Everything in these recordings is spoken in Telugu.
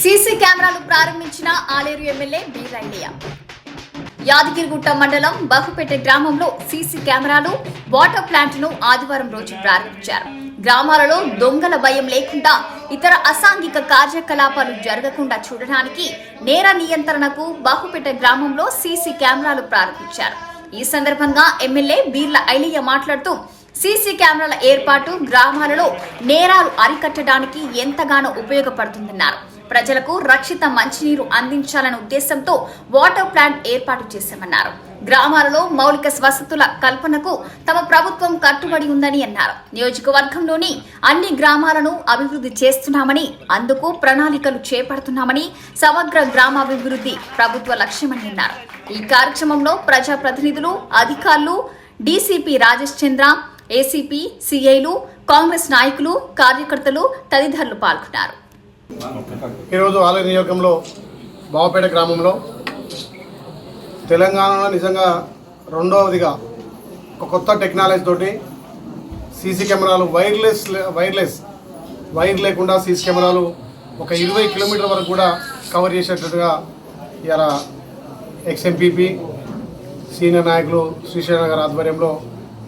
సీసీ కెమెరాలు ప్రారంభించిన ఆలేరు ఎమ్మెల్యే బి రైలయ్య యాదగిరిగుట్ట మండలం బహుపేట గ్రామంలో సీసీ కెమెరాలు వాటర్ ప్లాంట్ను ఆదివారం రోజు ప్రారంభించారు. గ్రామాలలో దొంగల భయం లేకుండా ఇతర అసాంఘిక కార్యకలాపాలు జరగకుండా చూడడానికి నేర నియంత్రణకు బహుపేట గ్రామంలో సీసీ కెమెరాలు ప్రారంభించారు. ఈ సందర్భంగా ఎమ్మెల్యే బీర్ల ఐలయ్య మాట్లాడుతూ సీసీ కెమెరాల ఏర్పాటు గ్రామాలలో నేరాలు అరికట్టడానికి ఎంతగానో ఉపయోగపడుతుందన్నారు. ప్రజలకు రక్షిత మంచినీరు అందించాలనే ఉద్దేశంతో వాటర్ ప్లాంట్ ఏర్పాటు చేశామన్నారు. గ్రామాలలో మౌలిక వసతుల కల్పనకు తమ ప్రభుత్వం కట్టుబడి ఉందని అన్నారు. నియోజకవర్గంలోని అన్ని గ్రామాలను అభివృద్ధి చేస్తున్నామని అందుకు ప్రణాళికలు చేపడుతున్నామని సమగ్ర గ్రామాభివృద్ధి ప్రభుత్వ లక్ష్యమని అన్నారు. ఈ కార్యక్రమంలో ప్రజాప్రతినిధులు అధికారులు డీసీపీ రాజేష్ చంద్ర ఏసీపీ సిఐలు కాంగ్రెస్ నాయకులు కార్యకర్తలు తదితరులు పాల్గొన్నారు. ఈరోజు ఆలయ నియోజకంలో బావపేట గ్రామంలో తెలంగాణలో నిజంగా రెండవదిగా ఒక కొత్త టెక్నాలజీ తోటి సీసీ కెమెరాలు వైర్లెస్ వైర్లెస్ వైర్ లేకుండా సీసీ కెమెరాలు ఒక ఇరవై కిలోమీటర్ వరకు కూడా కవర్ చేసేటట్టుగా ఇలా ఎక్స్ఎంపీపీ సీనియర్ నాయకులు శ్రీశైలం గారి ఆధ్వర్యంలో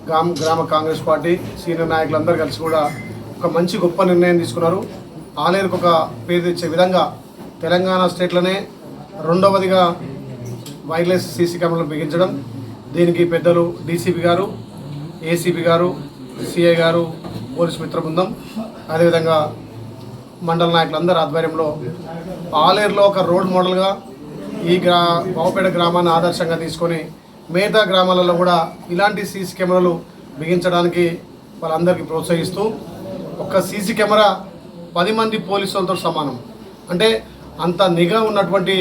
గ్రామ గ్రామ కాంగ్రెస్ పార్టీ సీనియర్ నాయకులందరూ కలిసి కూడా ఒక మంచి గొప్ప నిర్ణయం తీసుకున్నారు. ఆలేరుకు ఒక పేరు తెచ్చే విధంగా తెలంగాణ స్టేట్లోనే రెండవదిగా వైర్లెస్ సీసీ కెమెరాలు బిగించడం. దీనికి పెద్దలు డీసీపీ గారు ఏసీపీ గారు సిఐ గారు పోలీస్ మిత్ర బృందం అదేవిధంగా మండల నాయకులందరి ఆధ్వర్యంలో ఆలేరులో ఒక రోడ్ మోడల్గా ఈ గ్రా బావుపేట గ్రామాన్ని ఆదర్శంగా తీసుకొని మిగతా గ్రామాలలో కూడా ఇలాంటి సీసీ కెమెరాలు బిగించడానికి వాళ్ళందరికీ ప్రోత్సహిస్తూ ఒక సీసీ కెమెరా పది మంది పోలీసులతో సమానం. అంటే అంత నిఘా ఉన్నటువంటి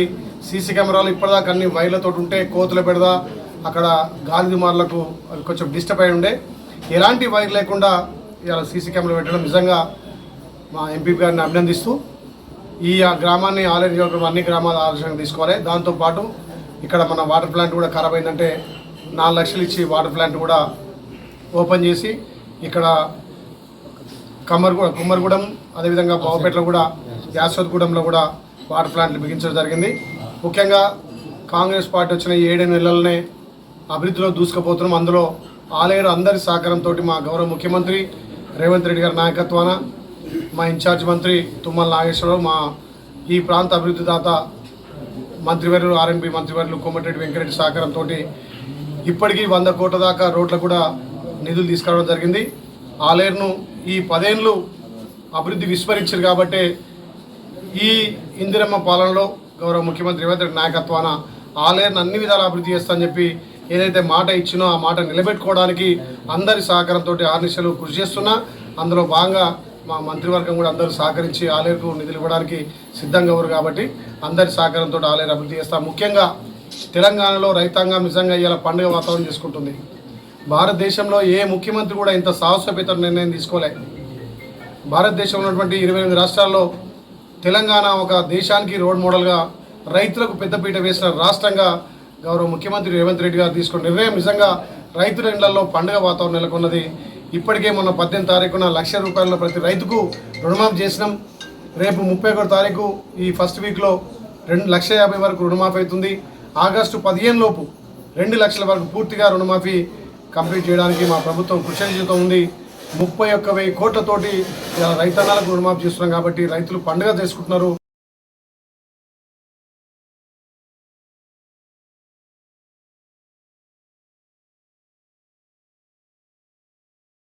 సీసీ కెమెరాలు ఇప్పటిదాకా అన్ని వైర్లతో ఉంటే కోతుల పెడదా అక్కడ గాలి దుమార్లకు అవి కొంచెం డిస్టర్బ్ అయి ఉండే. ఎలాంటి వైర్ లేకుండా ఇలా సీసీ కెమెరా పెట్టడం నిజంగా మా ఎంపీ గారిని అభినందిస్తూ ఈ ఆ గ్రామాన్ని ఆలయ అన్ని గ్రామాల ఆలోచన తీసుకోవాలి. దాంతోపాటు ఇక్కడ మన వాటర్ ప్లాంట్ కూడా ఖరాబ్ అయిందంటే నాలుగు లక్షలు ఇచ్చి వాటర్ ప్లాంట్ కూడా ఓపెన్ చేసి ఇక్కడ కమ్మర్గూడ కుమ్మరిగూడెం అదేవిధంగా బావపేటలో కూడా యాశ్వత్గూడెంలో కూడా వాటర్ ప్లాంట్లు బిగించడం జరిగింది. ముఖ్యంగా కాంగ్రెస్ పార్టీ వచ్చిన ఏడు నెలలనే అభివృద్ధిలో దూసుకుపోతున్నాం. అందులో ఆలయాలు అందరి సహకారంతో మా గౌరవ ముఖ్యమంత్రి రేవంత్ రెడ్డి గారి నాయకత్వాన మా ఇన్ఛార్జ్ మంత్రి తుమ్మల నాగేశ్వరరావు మా ఈ ప్రాంత అభివృద్ధి దాత మంత్రివర్యులు ఆర్ఎన్బి మంత్రివర్యులు కోమటిరెడ్డి వెంకరెడ్డి సహకారంతో ఇప్పటికీ వంద కోట్ల దాకా రోడ్లకు కూడా నిధులు తీసుకురావడం జరిగింది. ఆలేరును ఈ పదేళ్ళు అభివృద్ధి విస్మరించారు కాబట్టి ఈ ఇందిరమ్మ పాలనలో గౌరవ ముఖ్యమంత్రి రేవంత్ రెడ్డి నాయకత్వాన ఆలయాన్ని అన్ని విధాలు అభివృద్ధి చేస్తానని చెప్పి ఏదైతే మాట ఇచ్చినో ఆ మాట నిలబెట్టుకోవడానికి అందరి సహకారంతో ఆర్నిశలు కృషి చేస్తున్నా. అందులో భాగంగా మా మంత్రివర్గం కూడా అందరూ సహకరించి ఆలయకు నిధులు ఇవ్వడానికి సిద్ధంగా ఉన్నారు కాబట్టి అందరి సహకారంతో ఆలయాన్ని అభివృద్ధి చేస్తాం. ముఖ్యంగా తెలంగాణలో రైతాంగం నిజంగా ఇలా పండుగ వాతావరణం చేసుకుంటుంది. భారతదేశంలో ఏ ముఖ్యమంత్రి కూడా ఇంత సాహసోపేత నిర్ణయం తీసుకోలే. భారతదేశంలో ఉన్నటువంటి ఇరవై ఎనిమిది రాష్ట్రాల్లో తెలంగాణ ఒక దేశానికి రోడ్ మోడల్గా రైతులకు పెద్దపీట వేసిన రాష్ట్రంగా గౌరవ ముఖ్యమంత్రి రేవంత్ రెడ్డి గారు తీసుకున్న నిర్ణయం నిజంగా రైతుల ఇళ్ళలో పండుగ వాతావరణం నెలకొన్నది. ఇప్పటికే మొన్న పద్దెనిమిది తారీఖున లక్ష రూపాయల ప్రతి రైతుకు రుణమాఫీ చేసినాం. రేపు ముప్పై ఒకటి తారీఖు ఈ ఫస్ట్ వీక్లో రెండు లక్ష యాభై వరకు రుణమాఫీ అవుతుంది. ఆగస్టు పదిహేను లోపు రెండు లక్షల వరకు పూర్తిగా రుణమాఫీ కంప్లీట్ చేయడానికి మా ప్రభుత్వం కృషి చేస్తూ ఉంది. ముప్పై ఒక్క వెయ్యి కోట్లతోటి రైతన్నాలకు రుణమాఫీ చేస్తున్నాం కాబట్టి రైతులు పండుగ చేసుకుంటున్నారు.